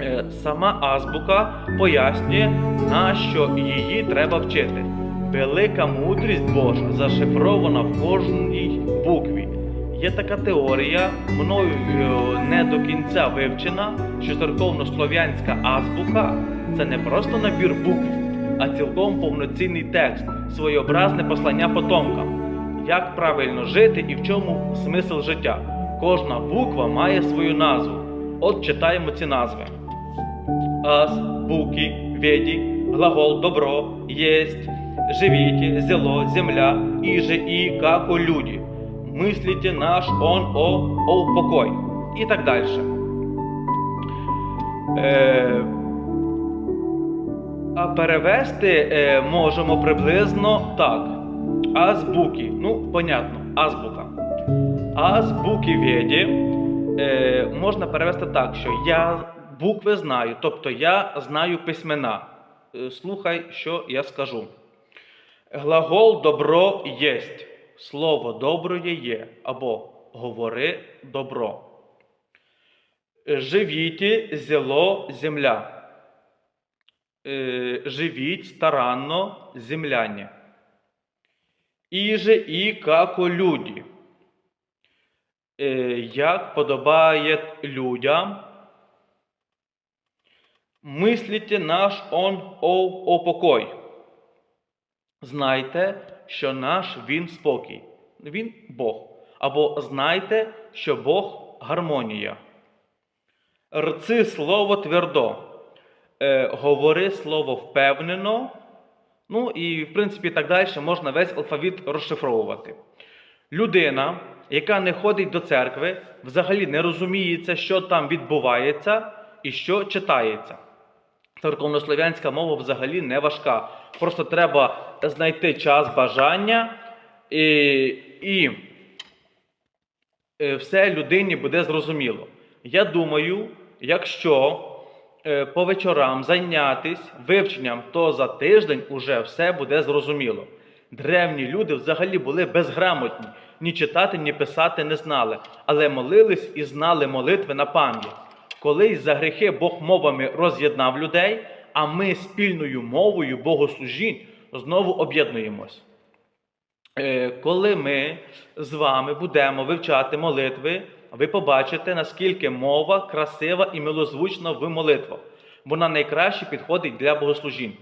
Е, Сама азбука пояснює, на що її треба вчити. Велика мудрість Божа зашифрована в кожній букві. Є така теорія, мною е, не до кінця вивчена, що церковнослов'янська азбука це не просто набір букв, а цілком повноцінний текст, своєобразне послання потомкам. Як правильно жити і в чому смисл життя? Кожна буква має свою назву. От читаємо ці назви. Аз, буки, веди, глагол добро, есть, живите, зело, земля, иже и како люди. Мыслите наш, он, о, о, покой. І так далі. Е, а перевести е, можемо приблизно так. Азбуки. Ну, понятно, азбука. Азбуки веді е, можна перевести так, що я букви знаю, тобто я знаю письмена. Е, слухай, що я скажу. Глагол добро єсть. Слово доброє є. Або говори добро. Живіті зело земля. Е, живіть старанно земляне. Іже і како люди. Е, як подобає людям. Мислите наш он о, о покой. Знайте, що наш він спокій. Він Бог. Або знайте, що Бог гармонія. Рци слово твердо. Е, говори слово впевнено. Ну і, в принципі, так далі можна весь алфавіт розшифровувати. Людина, яка не ходить до церкви, взагалі не розуміється, що там відбувається і що читається. Церковнослов'янська мова взагалі не важка. Просто треба знайти час бажання і, і е, все людині буде зрозуміло. Я думаю, якщо е, по вечорам зайнятись вивченням, то за тиждень уже все буде зрозуміло. Древні люди взагалі були безграмотні, ні читати, ні писати не знали, але молились і знали молитви на пам'ять. Колись за гріхи Бог мовами роз'єднав людей, а ми спільною мовою богослужінь знову об'єднуємось. Е, Коли ми з вами будемо вивчати молитви, ви побачите, наскільки мова красива і милозвучна в молитвах. Вона найкраще підходить для богослужінь.